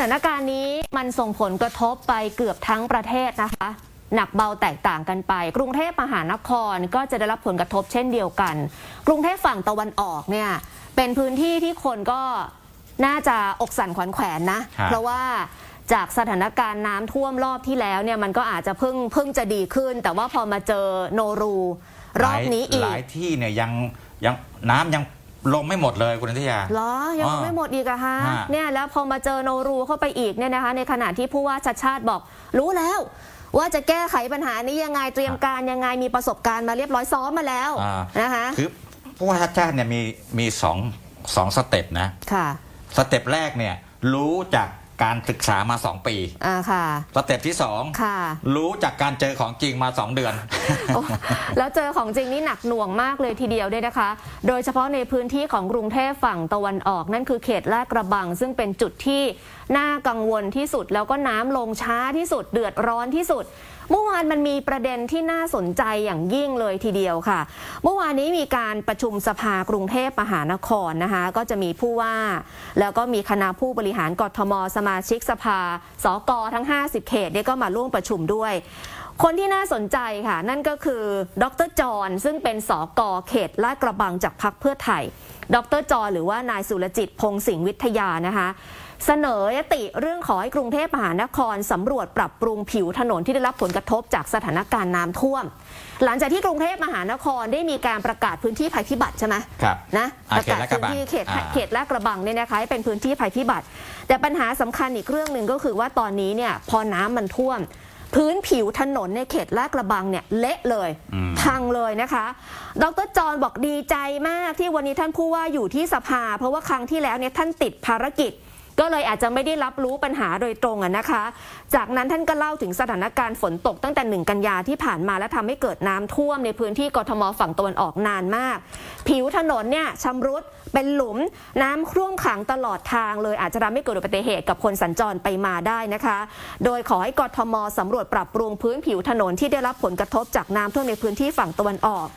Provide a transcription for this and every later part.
ถานการณ์นี้มันส่งผลกระทบไปเกือบทั้งประเทศนะคะ หนักเบาแตกต่างกันไป กรุงเทพมหานครก็จะได้รับผลกระทบเช่นเดียวกัน กรุงเทพฝั่งตะวันออกเนี่ยเป็นพื้นที่ที่คนก็น่าจะอกสั่นขวัญแขวนนะครับเพราะว่าจากสถานการณ์น้ำท่วมรอบที่แล้วเนี่ยมันก็อาจจะเพิ่งเพิ่งจะดีขึ้น แต่ว่าพอมาเจอโนรู รอบนี้อีหกลายที่เนี่ยยังยังน้ำยัง ลงไม่หมดเลยคุณนันทยา เหรอ ยังอ่าไม่หมดอีกอะฮะ ฮะ เนี่ยแล้วพอมาเจอโนรูเข้าไปอีกเนี่ยนะคะ ในขณะที่ผู้ว่าชัดชาติบอก รู้แล้ว ว่าจะแก้ไขปัญหานี้ยังไงเตรียมการยังไงมีประสบการณ์มาเรียบร้อยซ้อมมาแล้วอ่านะคะ คือผู้ว่าชาติชาติเนี่ยมีมีสองสองสเต็ปนะ ค่ะ สเต็ปแรกเนี่ยรู้จาก การศึกษามา 2 ปีอ่าค่ะสเต็ปที่ค่ะ2รู้จากการเจอของจริงมา 2 เดือนโอ้แล้วเจอของจริงนี่หนักหน่วงมากเลยทีเดียวด้วยนะคะ โดยเฉพาะในพื้นที่ของกรุงเทพฝั่งตะวันออกนั่นคือเขตลาดกระบัง ซึ่งเป็นจุดที่ น่ากังวลที่สุดแล้วก็น้ำลงช้าที่สุดเดือดร้อนที่สุด เมื่อวานมันมีประเด็นที่น่าสนใจอย่างยิ่งเลยทีเดียวค่ะ เมื่อวานนี้มีการประชุมสภากรุงเทพมหานครนะคะ ก็จะมีผู้ว่า แล้วก็มีคณะผู้บริหารกทม สมาชิกสภา สกทั้ง 50 เขตเนี่ยก็มาร่วมประชุมด้วยคนที่น่าสนใจค่ะ นั่นก็คือดรจรซึ่งเป็นสอกอเขตลาดกระบังจากพรรคเพื่อไทย ดรจรหรือว่านายสุรจิตพงศิงห์วิทยานะคะ เสนอยติเรื่องขอให้กรุงเทพมหานครสำรวจปรับปรุงผิวถนนที่ได้รับผลกระทบจากสถานการณ์น้ำท่วม หลังจากที่กรุงเทพมหานครได้มีการประกาศพื้นที่ภัยพิบัติใช่ไหมครับนะอ่าประกาศเขตลาดกระพื้บันงที่เขตอ่าเขตลาดกระบังเนี่ยนะคะให้เป็นพื้นที่ภัยพิบัติ แต่ปัญหาสำคัญอีกเรื่องหนึ่งก็คือว่าตอนนี้เนี่ยพอน้ำมันท่วม พื้นผิวถนนในเขตลาดกระบังเนี่ยเละเลยอืมพังเลยนะคะ ดรจรบอกดีใจมากที่วันนี้ท่านผู้ว่าอยู่ที่สภา เพราะว่าครั้งที่แล้วเนี่ยท่านติดภารกิจ ก็เลยอาจจะไม่ได้รับรู้ปัญหาโดยตรงอะนะคะ จากนั้นท่านก็เล่าถึงสถานการณ์ฝนตกตั้งแต่หนึ่งกันยาที่ผ่านมาและทำให้เกิดน้ำท่วมในพื้นที่กทมฝั่งตะวันออกนานมาก ผิวถนนเนี่ยชำรุดเป็นหลุมน้ำท่วมขังตลอดทางเลยอาจจะทำให้เกิดอุบัติเหตุกับคนสัญจรไปมาได้นะคะ โดยขอให้กทมสำรวจปรับปรุงพื้นผิวถนนที่ได้รับผลกระทบจากน้ำท่วมในพื้นที่ฝั่งตะวันออก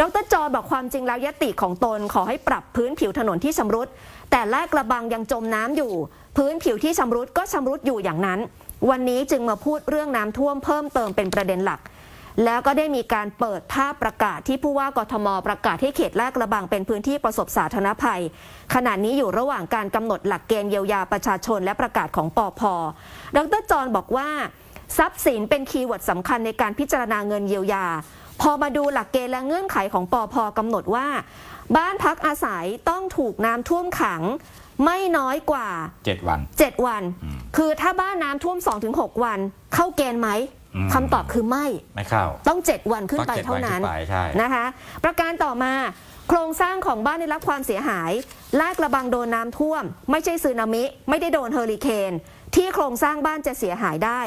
ดรจอบอกความจริงแล้วยติของตนขอให้ปรับพื้นผิวถนนที่ชำรุด แต่ลาดกระบังยังจมน้ำอยู่ พื้นผิวที่ชำรุดก็ชำรุดอยู่อย่างนั้น วันนี้จึงมาพูดเรื่องน้ำท่วมเพิ่มเติมเป็นประเด็นหลัก แล้วก็ได้มีการเปิดภาพประกาศที่ผู้ว่ากทมประกาศให้เขตลาดกระบังเป็นพื้นที่ประสบสาธารณภัย ขณะนี้อยู่ระหว่างการกำหนดหลักเกณฑ์เยียวยาประชาชนและประกาศของปอพดรจรบอกว่าทรัพย์สินเป็นคีย์เวิร์ดสำคัญในการพิจารณาเงินเยียวยา พอมาดูหลักเกณฑ์และเงื่อนไขของปอพกำหนดว่า บ้านพักอาศัยต้องถูกน้ำท่วมขังไม่น้อยกว่า 7 วัน 7 วัน คือถ้าบ้านน้ำท่วม 2-6 วัน เข้าเกณฑ์ไหมอืมคำตอบคือไม่ไม่เข้าต้อง 7 วันขึ้นไปต้อง7เท่านั้นวันขึ้นไปใช่นะคะ ประการต่อมา โครงสร้างของบ้านได้รับความเสียหาย ลาดกระบังโดนน้ำท่วม ไม่ใช่สึนามิ ไม่ได้โดนเฮอริเคน ที่โครงสร้างบ้านจะเสียหายได้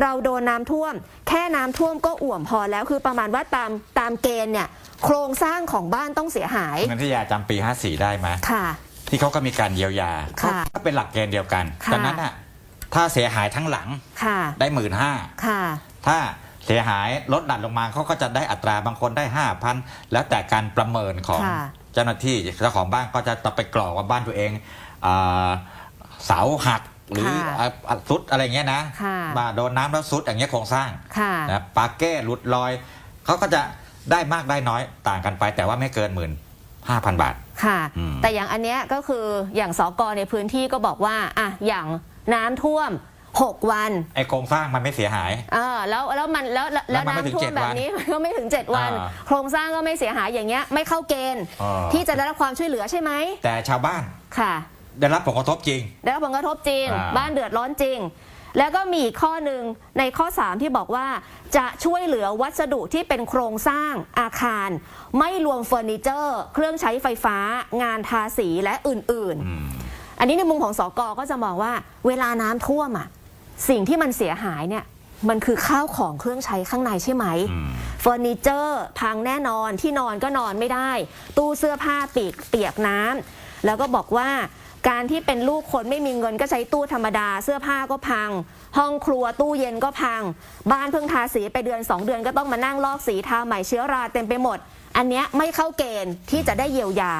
เราโดนน้ำท่วม แค่น้ำท่วมก็อ่วมพอแล้วคือประมาณว่าตามตามเกณฑ์เนี่ยโครงสร้างของบ้านต้องเสียหายคุณนันทยาจำปี 54 ได้ไหมค่ะ ที่เขาก็มีการเยียวยาค่ะก็เป็นหลักเกณฑ์เดียวกันค่ะ ดังนั้นน่ะถ้าเสียหายทั้งหลังค่ะ ได้หมื่นห้าค่ะ ถ้าเสียหายลดดัดลงมาเขาก็จะได้อัตราบางคนได้ห้าพันแล้วแต่การประเมินของค่ะ เจ้าหน้าที่เจ้าของบ้านก็จะไปกรอกว่าบ้านตัวเองอ่าเสาหัก หรือค่ะอะอะซุดอะไรเงี้ยนะค่ะมาโดนน้ำแล้วซุดอย่างเงี้ยโครงสร้างค่ะนะปาเก้หลุดลอยเขาก็จะได้มากได้น้อยต่างกันไป แต่ว่าไม่เกินหมื่นห้าพันบาท ค่ะ อืม แต่อย่างอันเนี้ยก็คืออย่างสกในพื้นที่ก็บอกว่าอะอย่างน้ำท่วม 6 วันไอโครงสร้างมันไม่เสียหาย เออแล้วแล้วมันแล้วแล้วแล้วมันไม่ถึงน้ำท่วม7แบวับนนี้ มันก็ไม่ถึง 7 วัน อ่าโครงสร้างก็ไม่เสียหายอย่างเงี้ยไม่เข้าเกณฑ์ อ่า ที่จะได้รับความช่วยเหลือใช่ไหมแต่ชาวบ้านค่ะ ได้รับผลกระทบจริง ได้รับผลกระทบจริง อ่า บ้านเดือดร้อนจริง แล้วก็มีอีกข้อหนึ่งในข้อ 3 ที่บอกว่าจะช่วยเหลือวัสดุที่เป็นโครงสร้างอาคาร ไม่รวมเฟอร์นิเจอร์ เครื่องใช้ไฟฟ้า งานทาสีและอื่นๆอันนี้ในมุมของสอกอก็จะมองว่า เวลาน้ำท่วมอะสิ่งที่มันเสียหายเนี่ยมันคือข้าวของเครื่องใช้ข้างในใช่ไหม อืม เฟอร์นิเจอร์พังแน่นอนที่นอนก็นอนไม่ได้ ตู้เสื้อผ้าปีกเปียกน้ำแล้วก็บอกว่า การที่เป็นลูกคนไม่มีเงินก็ใช้ตู้ธรรมดา เสื้อผ้าก็พัง ห้องครัวตู้เย็นก็พัง บ้านเพิ่งทาสีไปเดือน 2 เดือนก็ต้องมานั่งลอกสีทาใหม่เชื้อราเต็มไปหมด อันเนี้ยไม่เข้าเกณฑ์ที่จะได้เยียวยา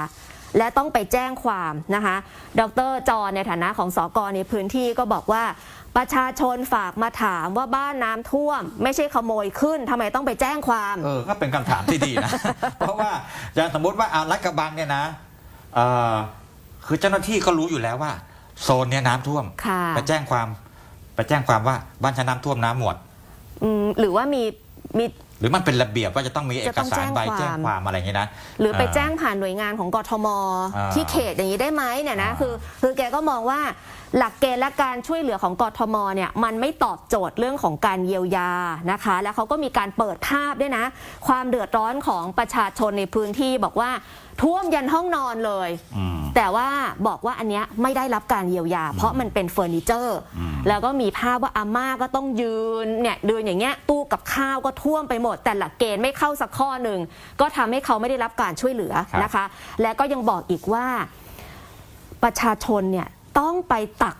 และต้องไปแจ้งความนะคะ ดรจรในฐานะของสอกในพื้นที่ก็บอกว่า ประชาชนฝากมาถามว่าบ้านน้ำท่วม ไม่ใช่ขโมยขึ้นทำไมต้องไปแจ้งความ เออก็เป็นคำถามที่ดีนะ เพราะว่าอย่างสมมติว่าอารัดกระบังเนี่ยนะเอ่อ คือเจ้าหน้าที่ก็รู้อยู่แล้วว่า โซนเนี้ยน้ำท่วมค่ะ ไปแจ้งความไปแจ้งความว่าบ้านฉันน้ำท่วมน้ำหมด อืมหรือว่ามีมี หรือมันเป็นระเบียบว่าจะต้องมีเอจะกต้องสารใบแจ้แจ้งงความ ความอะไรอย่างนี้นะ หรือไปอ่าแจ้งผ่านหน่วยงานของกทม อ่าที่เขตอย่างนี้ได้ไหมเนี่ยนะอ่าคือคือแกก็มองว่าหลักเกณฑ์และการช่วยเหลือของกทมเนี่ยมันไม่ตอบโจทย์เรื่องของการเยียวยานะคะ แล้วเขาก็มีการเปิดภาพด้วยนะ ความเดือดร้อนของประชาชนในพื้นที่บอกว่าท่วมยันห้องนอนเลย อืม แต่ว่าบอกว่าอันเนี้ยไม่ได้รับการเยียวยา เพราะมันเป็นเฟอร์นิเจอร์อืมแล้วก็มีภาพว่าอาม่าก็ต้องยืนเนี่ยเดินอย่างเงี้ยตู้กับข้าวก็ท่วมไปหมด แต่หลักเกณฑ์ไม่เข้าสักข้อหนึ่งก็ทำให้เขาไม่ได้รับการช่วยเหลือนะคะ และก็ยังบอกอีกว่าประชาชนเนี่ยต้องไปตัก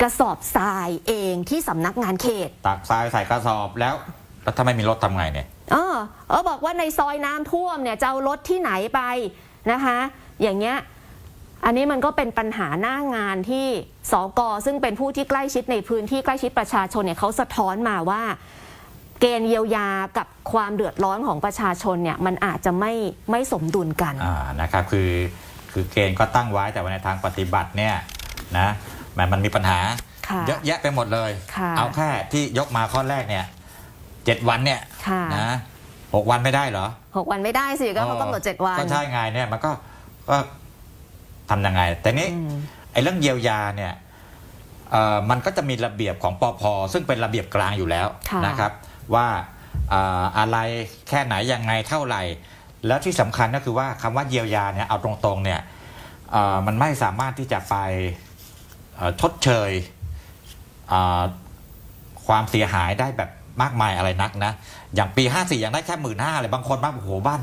กระสอบทรายเองที่สำนักงานเขต ตักทรายใส่กระสอบแล้วแล้วถ้าไม่มีรถทำไงเนี่ยเออเออบอกว่าในซอยน้ำท่วมเนี่ยจะเอารถที่ไหนไปนะคะ อย่างเงี้ย อันนี้มันก็เป็นปัญหาหน้างานที่สกซึ่งเป็นผู้ที่ใกล้ชิดในพื้นที่ใกล้ชิดประชาชนเนี่ยเขาสะท้อนมาว่า เกณฑ์เยียวยากับความเดือดร้อนของประชาชนเนี่ยมันอาจจะไม่ไม่สมดุลกันอ่านะครับคือคือเกณฑ์ก็ตั้งไว้แต่ว่าในทางปฏิบัติเนี่ยนะมันมันมีปัญหาค่ะเยอะแยะไปหมดเลยค่ะเอาแค่ที่ยกมาข้อแรกเนี่ยเจ็ดวันเนี่ยค่ะนะหกวันไม่ได้เหรอหกวันไม่ได้สิก็เขากำหนดเจ็ดวันก็ใช่ไงเนี่ยมันก็ก็ ทำยังไง แต่นี้อืมไอ้เรื่องเยียวยาเนี่ยเอ่อมันก็จะมีระเบียบของปอพซึ่งเป็นระเบียบกลางอยู่แล้วค่ะนะครับ ว่าเอ่ออะไรแค่ไหนยังไงเท่าไหร่ แล้วที่สำคัญก็คือว่าคำว่าเยียวยาเนี่ยเอาตรงๆเนี่ยเอ่อมันไม่สามารถที่จะไปเอ่อชดเชยเอ่อความเสียหายได้แบบมากมายอะไรนักนะ อย่างปี 54ยังได้แค่หมื่นห้าเลยบางคนบ้านโอ้โหบ้าน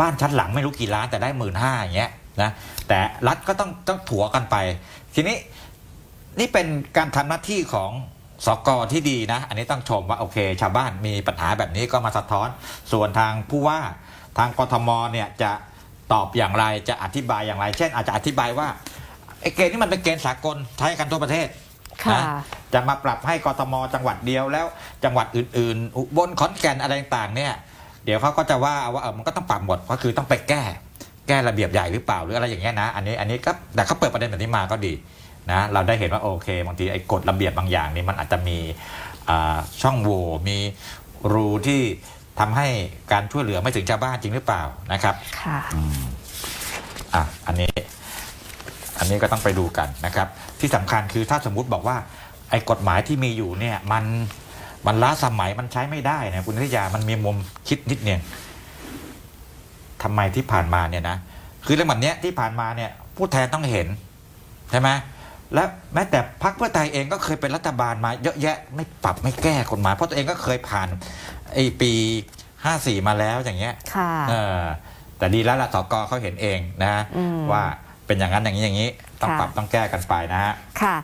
บ้านชั้นหลังไม่รู้กี่ล้านแต่ได้หมื่นห้าอย่างเงี้ย นะแต่รัฐก็ต้องต้องถัวกันไป ทีนี้นี่เป็นการทำหน้าที่ของสกที่ดีนะ อันนี้ต้องชมว่าโอเค ชาวบ้านมีปัญหาแบบนี้ก็มาสะท้อน ส่วนทางผู้ว่าทางกทมเนี่ยจะตอบอย่างไรจะอธิบายอย่างไร เช่น อาจจะอธิบายว่าไอ้เกณฑ์นี่มันเป็นเกณฑ์สากลใช้กันทั่วประเทศค่ะนะจะมาปรับให้กทมจังหวัดเดียวแล้ว จังหวัดอื่นๆอุบลขอนแก่นอะไรต่างๆเนี่ย เดี๋ยวเขาก็จะว่าว่าเออมันก็ต้องปรับหมดก็คือต้องไปแก้ แก้ระเบียบใหญ่หรือเปล่าหรืออะไรอย่างเงี้ยนะ อันนี้อันนี้ก็แต่เขาเปิดประเด็นแบบนี้มาก็ดีนะเราได้เห็นว่าโอเคบางทีไอ้กฎระเบียบบางอย่างนี่มันอาจจะมีอ่าช่องโหว่มีรูที่ทำให้การช่วยเหลือไม่ถึงชาวบ้านจริงหรือเปล่านะครับค่ะอะอันนี้อันนี้ก็ต้องไปดูกันนะครับ ที่สำคัญคือถ้าสมมุติบอกว่าไอ้กฎหมายที่มีอยู่เนี่ยมันมันล้าสมัยมันใช้ไม่ได้นะคุณนิตยามันมีมุมคิดนิดเนี่ย ทำไมที่ผ่านมาเนี่ยนะคือเรื่องแบบเนี้ยที่ผ่านมาเนี่ยผู้แทนต้องเห็นใช่ไหมและแม้แต่พรรคเพื่อไทยเองก็เคยเป็นรัฐบาลมาเยอะแยะไม่ปรับไม่แก้กฎหมายเพราะตัวเองก็เคยผ่านไอ้ปีห้าสี่มาแล้วอย่างเงี้ยค่ะ เออแต่ดีแล้วล่ะสกเขาเห็นเองนะฮะอืม ว่าเป็นอย่างนั้นอย่างนี้อย่างนี้ ต้องค่ะปรับต้องแก้กันไปนะฮะ ค่ะ